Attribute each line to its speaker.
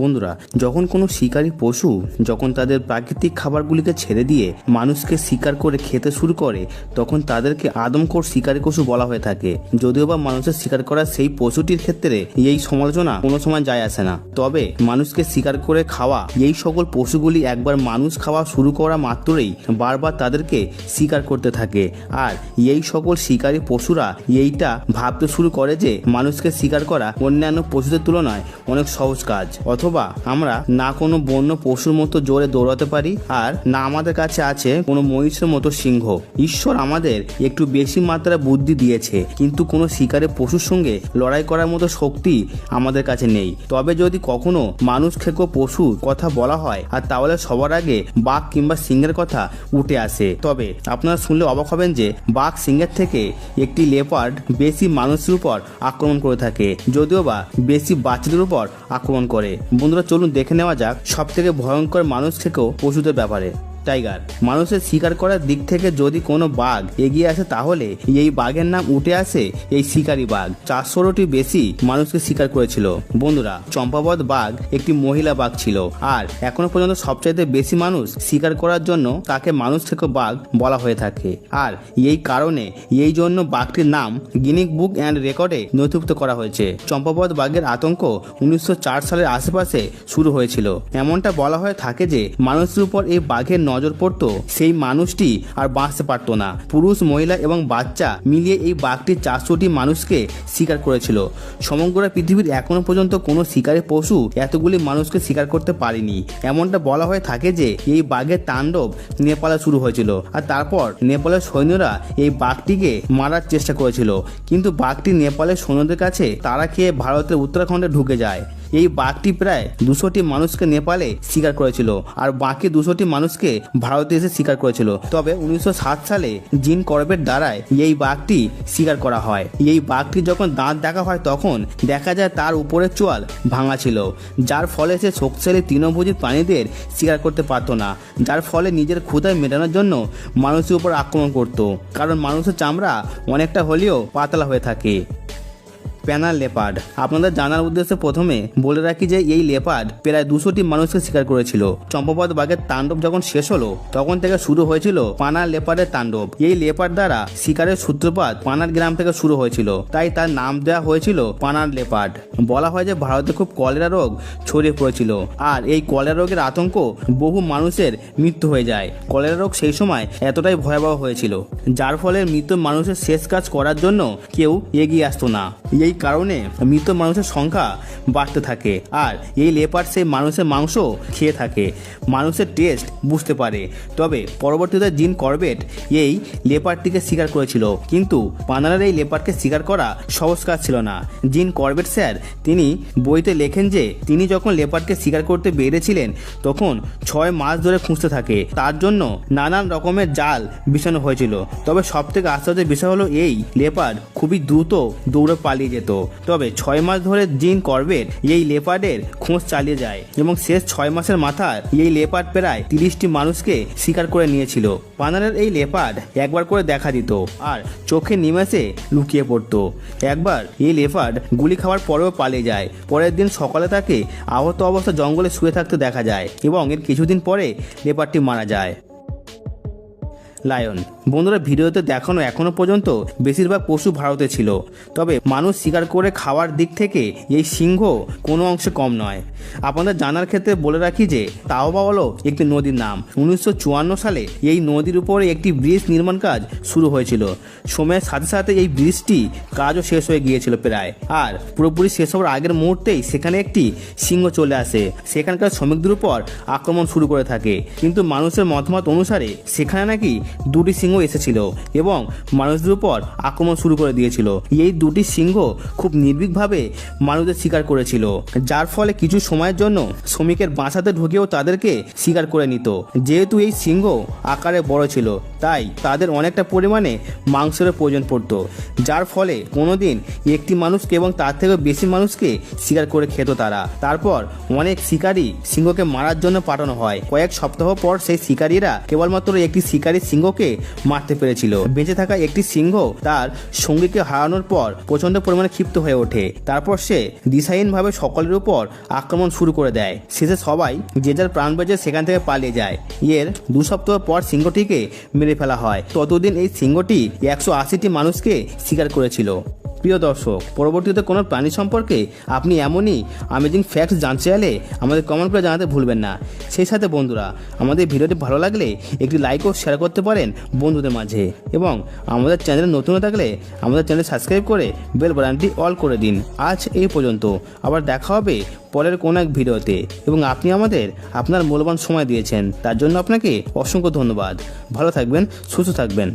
Speaker 1: বন্ধুরা, যখন কোনো শিকারী পশু যখন তাদের প্রাকৃতিক খাবারগুলিকে ছেড়ে দিয়ে মানুষকে শিকার করে খেতে শুরু করে, তখন তাদেরকে আদমখোর শিকারী পশু বলা হয়ে থাকে। যদিও বা মানুষের শিকার করা সেই পশুটির ক্ষেত্রে এই সমালোচনা কোনো সময় যায় আসে না। তবে মানুষকে শিকার করে খাওয়া এই সকল পশুগুলি একবার মানুষ খাওয়া শুরু করা মাত্রই বারবার তাদেরকে শিকার করতে থাকে। আর এই সকল শিকারী পশুরা এইটা ভাবতে শুরু করে যে মানুষকে শিকার করা অন্যান্য পশুদের তুলনায় অনেক সহজ কাজ। অথবা আমরা না কোনো বন্য পশুর মতো জোরে দৌড়াতে পারি, আর না আমাদের কাছে আছে কোনো মহিষের মতো সিংহ। ঈশ্বর আমাদের একটু বেশি মাত্রায় বুদ্ধি দিয়েছে, কিন্তু কোনো শিকারে পশুর সঙ্গে লড়াই করার মতো শক্তি আমাদের কাছে নেই। তবে যদি কখনো মানুষ খেকো পশুর কথা বলা হয়, আর তাহলে সবার আগে বাঘ কিংবা সিংহের কথা উঠে আসে। তবে আপনারা শুনলে অবাক হবেন যে বাঘ সিংহের থেকে একটি লেপার্ড বেশি মানুষের উপর আক্রমণ করে থাকে, যদিও বা বেশি বাচ্চাদের উপর আক্রমণ করে। বন্ধুরা চলুন দেখে নেওয়া যাক সব থেকে ভয়ঙ্কর মানুষ থেকেও পশুদের ব্যাপারে। টাইগার। মানুষের শিকার করার দিক থেকে যদি কোনো বাঘ এগিয়ে আসে তাহলে এই বাঘের নাম উঠে আসে এই শিকারী বাঘ। চারশোটি বেশি মানুষকে শিকার করেছিল। বন্ধুরা, চম্পাবত বাঘ একটি মহিলা বাঘ ছিল আর এখনও পর্যন্ত সবচাইতে বেশি মানুষ শিকার করার জন্য তাকে মানুষ থেকে বাঘ বলা হয়ে থাকে। আর এই কারণে এই জন্য বাঘটির নাম গিনিক বুক অ্যান্ড রেকর্ডে নথিভুক্ত করা হয়েছে। চম্পাবত বাঘের আতঙ্ক উনিশশো চার সালের আশেপাশে শুরু হয়েছিল। এমনটা বলা হয়ে থাকে যে মানুষের উপর এই বাঘের নজর পড়তো, সেই মানুষটি আর বাঁচতে পারতো না। পুরুষ, মহিলা এবং বাচ্চা মিলিয়ে এই বাঘটি চারশোটি মানুষকে শিকার করেছিল। সমগ্র পৃথিবীর এখনও পর্যন্ত কোনো শিকারী পশু এতগুলি মানুষকে শিকার করতে পারেনি। এমনটা বলা হয়ে থাকে যে, এই বাঘের তাণ্ডব নেপালে শুরু হয়েছিল আর তারপর নেপালের সৈন্যরা এই বাঘটিকে মারার চেষ্টা করেছিল। কিন্তু বাঘটি নেপালের সৈন্যদের কাছে তারা খেয়ে ভারতের উত্তরাখণ্ডে ঢুকে যায়। এই বাঘটি প্রায় দুশোটি মানুষকে নেপালে শিকার করেছিল আর বাকি দুশোটি মানুষকে ভারতে এসে শিকার করেছিল। তবে উনিশশো সাত সালে জিন করবেট দ্বারায় এই বাঘটি শিকার করা হয়। এই বাঘটি যখন দাঁত দেখা হয় তখন দেখা যায় তার উপরের চোয়াল ভাঙা ছিল, যার ফলে সে শক্তিশালী তৃণভোজী প্রাণীদের শিকার করতে পারতো না, যার ফলে নিজের ক্ষুদায় মেটানোর জন্য মানুষের উপর আক্রমণ করত। কারণ মানুষের চামড়া অনেকটা হলেও পাতলা হয়ে থাকে। প্যানার লেপার্ড। আপনাদের জানার উদ্দেশ্যে প্রথমে বলে রাখি যে এই লেপার্ড প্রায় দুশোটি মানুষকে শিকার করেছিল। চম্পাবত বাঘের তাণ্ডব যখন শেষ হলো, তখন থেকে শুরু হয়েছিল পানার লেপার্ডের তাণ্ডব। এই লেপার্ড দ্বারা শিকারের সূত্রপাত পানার গ্রাম থেকে শুরু হয়েছিল। তাই তার নাম দেওয়া হয়েছিল পানার লেপার্ড। বলা হয় যে ভারতে খুব কলেরা রোগ ছড়িয়ে পড়েছিল। আর এই কলেরা রোগের আতঙ্ক বহু মানুষের মৃত্যু হয়ে যায়। কলেরা রোগ সেই সময় এতটাই ভয়াবহ হয়েছিল। যার ফলে মৃত মানুষের শেষ কাজ করার জন্য কেউ এগিয়ে আসতো না। এই কারণে মৃত মানুষের সংখ্যা বাড়তে থাকে। আর এই লেপার সেই মানুষের মাংস খেয়ে থাকে। মানুষের টেস্ট বুঝতে পারে। তবে পরবর্তীতে জিন করবেট এই লেপারটিকে শিকার করেছিল। কিন্তু পানারের এই লেপারকে শিকার করা সহজ কাজ ছিল না। জিন করবেট স্যার তিনি বইতে লেখেন যে, তিনি যখন লেপারকে শিকার করতে বেরিয়েছিলেন, তখন ছয় মাস ধরে খুঁজতে থাকে। তার জন্য নানান রকমের জাল বিছানো হয়েছিল। তবে সব থেকে আশ্চর্যের বিষয় হলো, এই লেপার খুবই দ্রুত দৌড়ে পালিয়ে যেত। তবে ছয় মাস ধরে জিন করবেট এই লেপার্ডের খোঁজ চালিয়ে যায় এবং শেষ ছয় মাসের মাথায় এই লেপার্ড প্রায় তিরিশটি মানুষকে শিকার করে নিয়েছিল। পানারের এই লেপার্ড একবার করে দেখা দিত আর চোখে নিমেষে লুকিয়ে পড়তো। একবার এই লেপার্ড গুলি খাওয়ার পরেও পালিয়ে যায়। পরের দিন সকালে তাকে আহত অবস্থা জঙ্গলে শুয়ে থাকতে দেখা যায় এবং এর কিছুদিন পরে লেপারটি মারা যায়। লায়ন। বন্ধুরা, ভিডিওতে দেখানো এখনও পর্যন্ত বেশিরভাগ পশু ভারতে ছিল। তবে মানুষ শিকার করে খাওয়ার দিক থেকে এই সিংহ কোনো অংশে কম নয়। আপনাদের জানার ক্ষেত্রে বলে রাখি যে তাওবা হলো একটি নদীর নাম। উনিশশো চুয়ান্ন সালে এই নদীর উপরে একটি ব্রিজ নির্মাণ কাজ শুরু হয়েছিল। সময়ের সাথে সাথে এই ব্রিজটি কাজও শেষ হয়ে গিয়েছিল প্রায়। আর পুরোপুরি শেষ হওয়ার আগের মুহূর্তেই সেখানে একটি সিংহ চলে আসে। সেখানকার শ্রমিকদের উপর আক্রমণ শুরু করে থাকে। কিন্তু মানুষের মতামত অনুসারে সেখানে নাকি দুটি সিংহ এসেছিল এবং মানুষদের উপর আক্রমণ শুরু করে দিয়েছিল। এই দুটি সিংহ খুব নির্ভীকভাবে মানুষদের শিকার করেছিল, যার ফলে কিছু সময়ের জন্য শ্রমিকের বাসাতে ঢুকেও তাদেরকে শিকার করে নিত। যেহেতু এই সিংহ আকারে বড় ছিল, তাই তাদের অনেকটা পরিমাণে মাংসের প্রয়োজন পড়তো, যার ফলে কোনোদিন একটি মানুষকে এবং তার থেকেও বেশি মানুষকে শিকার করে খেত তারা। তারপর অনেক শিকারী সিংহকে মারার জন্য পাঠানো হয়। কয়েক সপ্তাহ পর সেই শিকারীরা কেবলমাত্র একটি শিকারী সিংহকে মারতে পেরেছিল। বেঁচে থাকা একটি সিংহ তার সঙ্গীকে হারানোর পর প্রচণ্ড পরিমাণে ক্ষিপ্ত হয়ে ওঠে। তারপর সে দিশাহীনভাবে সকলের উপর আক্রমণ শুরু করে দেয়। শেষে সবাই যে যার প্রাণ বেঁচে সেখান থেকে পালিয়ে যায়। এর দু সপ্তাহ পর সিংহটিকে মেরে ফেলা হয়। ততদিন এই সিংহটি একশো আশিটি মানুষকে শিকার করেছিল। প্রিয় দর্শক, পরবর্তীতে কোনো প্রাণী সম্পর্কে আপনি এমনই আমেজিং ফ্যাক্টস জানতে চাইলে আমাদের কমেন্ট করে জানাতে ভুলবেন না। সেই সাথে বন্ধুরা, আমাদের ভিডিওটি ভালো লাগলে একটি লাইক ও শেয়ার করতে পারেন বন্ধুদের মাঝে এবং আমাদের চ্যানেলে নতুন থাকলে আমাদের চ্যানেল সাবস্ক্রাইব করে বেল বাটনটি অল করে দিন। আজ এই পর্যন্ত, আবার দেখা হবে পরের কোনো এক ভিডিওতে এবং আপনি আমাদের আপনার মূল্যবান সময় দিয়েছেন, তার জন্য আপনাকে অসংখ্য ধন্যবাদ। ভালো থাকবেন, সুস্থ থাকবেন।